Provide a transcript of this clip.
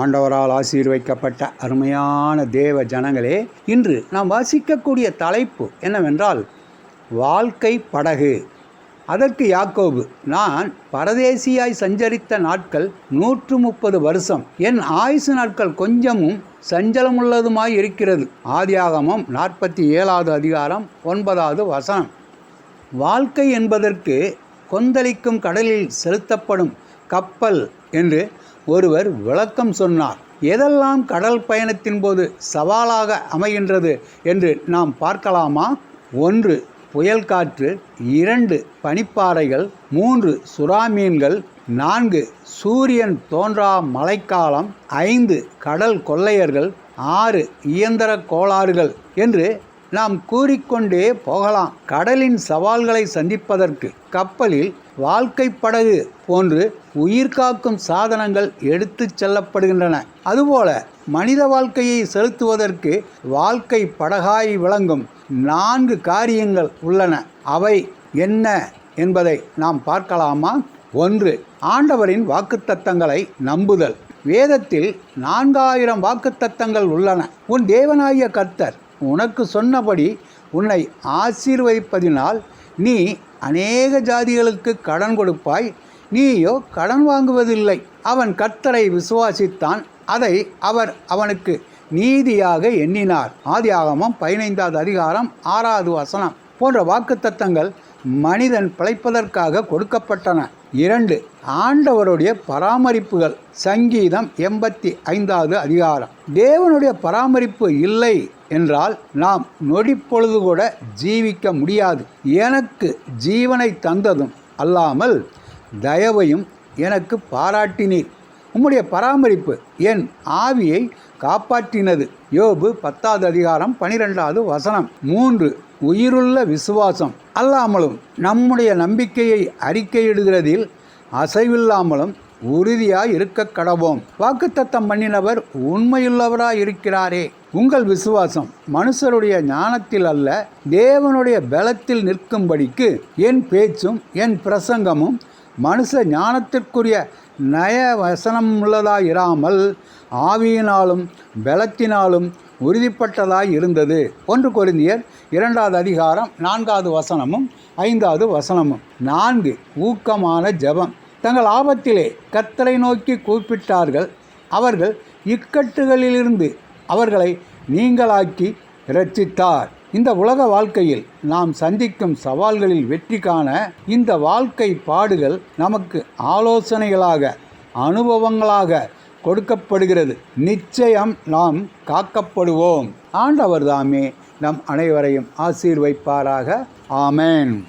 ஆண்டவரால் ஆசீர்வைக்கப்பட்ட அருமையான தேவ ஜனங்களே இன்று நாம் வாசிக்கக்கூடிய தலைப்பு என்னவென்றால் வாழ்க்கை படகு. அதற்கு யாக்கோபு நான் பரதேசியாய் சஞ்சரித்த நாட்கள் நூற்று முப்பது வருஷம். என் ஆயுசு நாட்கள் கொஞ்சமும் சஞ்சலமுள்ளதுமாய் இருக்கிறது. ஆதியாகமம் நாற்பத்தி ஏழாவது அதிகாரம் ஒன்பதாவது வசனம். வாழ்க்கை என்பதற்கு கொந்தளிக்கும் கடலில் செலுத்தப்படும் கப்பல் என்று ஒருவர் விளக்கம் சொன்னார். எதெல்லாம் கடல் பயணத்தின் போது சவாலாக அமைகின்றது என்று நாம் பார்க்கலாமா? ஒன்று புயல் காற்று. இரண்டு பனிப்பாறைகள். மூன்று சுறாமீன்கள். நான்கு சூரியன் தோன்றா மழைக்காலம். ஐந்து கடல் கொள்ளையர்கள். ஆறு இயந்திர கோளாறுகள் என்று நாம் கூறிக்கொண்டே போகலாம். கடலின் சவால்களை சந்திப்பதற்கு கப்பலில் வாழ்க்கை படகு போன்று உயிர்காக்கும் சாதனங்கள் எடுத்துச் செல்லப்படுகின்றன. அதுபோல மனித வாழ்க்கையை செலுத்துவதற்கு வாழ்க்கை படகாய் விளங்கும் நான்கு காரியங்கள் உள்ளன. அவை என்ன என்பதை நாம் பார்க்கலாமா? ஒன்று ஆண்டவரின் வாக்குத்தத்தங்களை நம்புதல். வேதத்தில் நான்காயிரம் வாக்குத்தத்தங்கள் உள்ளன. உன் தேவனாகிய கர்த்தர் உனக்கு சொன்னபடி உன்னை ஆசீர்வதிப்பதினால் நீ அநேக ஜாதிகளுக்கு கடன் கொடுப்பாய் நீயோ கடன் வாங்குவதில்லை. அவன் கர்த்தரை விசுவாசித்தான். அதை அவர் அவனுக்கு நீதியாக எண்ணினார். ஆதியாகமம் பதினைந்தாவது அதிகாரம் ஆறாவது வசனம் போன்ற வாக்குத்தத்தங்கள் மனிதன் பிழைப்பதற்காக கொடுக்கப்பட்டன. இரண்டு ஆண்டவருடைய பராமரிப்புகள். சங்கீதம் எண்பத்தி ஐந்தாவது அதிகாரம். தேவனுடைய பராமரிப்பு இல்லை. என்றால் நாம் நொடி பொழுது கூட ஜீவிக்க முடியாது. எனக்கு ஜீவனை தந்ததும் அல்லாமல் தயவையும் எனக்கு பாராட்டினீர். உம்முடைய பராமரிப்பு என் ஆவியை காப்பாற்றினது. யோபு பத்தாவது அதிகாரம் பனிரெண்டாவது வசனம். மூன்று உயிருள்ள விசுவாசம். அல்லாமலும் நம்முடைய நம்பிக்கையை அறிக்கையிடுகிறதில் அசைவில்லாமலும் உறுதியாய் இருக்க கடவோம். வாக்குத்தத்தம் பண்ணினவர் உண்மையுள்ளவராய் இருக்கிறாரே உங்கள் விசுவாசம் மனுஷருடைய ஞானத்தில் அல்ல தேவனுடைய பலத்தில் நிற்கும்படிக்கு என் பேச்சும் என் பிரசங்கமும் மனுஷ ஞானத்திற்குரிய நய வசனம் உள்ளதாயிராமல் ஆவியினாலும் பலத்தினாலும் உறுதிப்பட்டதாய் இருந்தது ஒன்று கொருந்தியர் இரண்டாவது அதிகாரம் நான்காவது வசனமும் ஐந்தாவது வசனமும். நான்கு ஊக்கமான ஜெபம். தங்கள் ஆபத்திலே கத்தரை நோக்கி கூப்பிட்டார்கள். அவர்கள் இக்கட்டுகளிலிருந்து அவர்களை நீங்களாக்கி இரட்சித்தார். இந்த உலக வாழ்க்கையில் நாம் சந்திக்கும் சவால்களில் வெற்றி காண இந்த வாழ்க்கை பாடுகள் நமக்கு ஆலோசனைகளாக அனுபவங்களாக கொடுக்கப்படுகிறது. நிச்சயம் நாம் காக்கப்படுவோம். ஆண்டவர் தாமே நம் அனைவரையும் ஆசீர்வைப்பாராக. ஆமேன்.